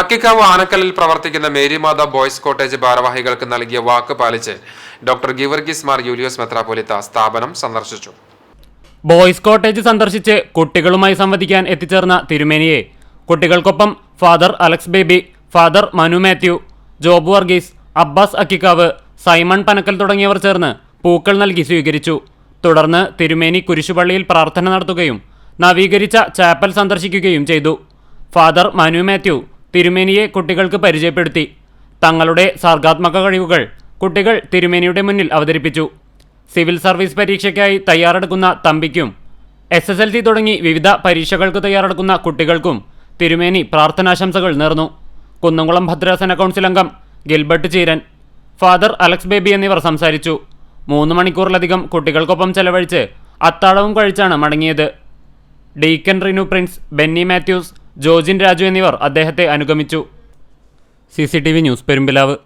അക്കിക്കാവ് ആനക്കലിൽ പ്രവർത്തിക്കുന്ന Marymatha boys cottage ഭാരവാഹികൾക്ക് നൽകിയ വാക്ക് പാലിച്ച് ഡോക്ടർ ഗിവർഗീസ് മാർ യൂലിയോസ് മെത്രാപൊലിത്ത സ്ഥാപനം സന്ദർശിച്ചു. ബോയ്സ് കോട്ടേജ് സന്ദർശിച്ച് കുട്ടികളുമായി സംവദിക്കാൻ എത്തിച്ചേർന്ന തിരുമേനിയെ. കുട്ടികൾക്കൊപ്പം father Alex Baby father Manu Mathew job Varghese Abbas Akkikkavu Simon Panakkal തുടങ്ങിയവർ ചേർന്ന് പൂക്കൾ നൽകി സ്വീകരിച്ചു. തുടർന്ന് തിരുമേനി കുരിശുപള്ളിയിൽ പ്രാർത്ഥന നടത്തുകയും നവീകരിച്ച ചാപ്പൽ സന്ദർശിക്കുകയും ചെയ്തു. ഫാദർ മനു മാത്യു തിരുമേനിയെ കുട്ടികൾക്ക് പരിചയപ്പെടുത്തി. തങ്ങളുടെ സർഗാത്മക കഴിവുകൾ കുട്ടികൾ തിരുമേനിയുടെ മുന്നിൽ അവതരിപ്പിച്ചു. സിവിൽ സർവീസ് പരീക്ഷയ്ക്കായി തയ്യാറെടുക്കുന്ന തമ്പിക്കും എസ് എസ് എൽ സി തുടങ്ങി വിവിധ പരീക്ഷകൾക്ക് തയ്യാറെടുക്കുന്ന കുട്ടികൾക്കും തിരുമേനി പ്രാർത്ഥനാശംസകൾ നേർന്നു. കുന്നംകുളം ഭദ്രാസന കൗൺസിൽ അംഗം Gilbert Cheeran father Alex Baby എന്നിവർ സംസാരിച്ചു. മൂന്ന് മണിക്കൂറിലധികം കുട്ടികൾക്കൊപ്പം ചെലവഴിച്ച് അത്താഴവും കഴിച്ചാണ് മടങ്ങിയത്. ഡീക്കൻ റിനു പ്രിൻസ് ബെന്നി മാത്യൂസ് ജോജിൻ രാജു എന്നിവർ അദ്ദേഹത്തെ അനുഗമിച്ചു. C news Perumpilavu.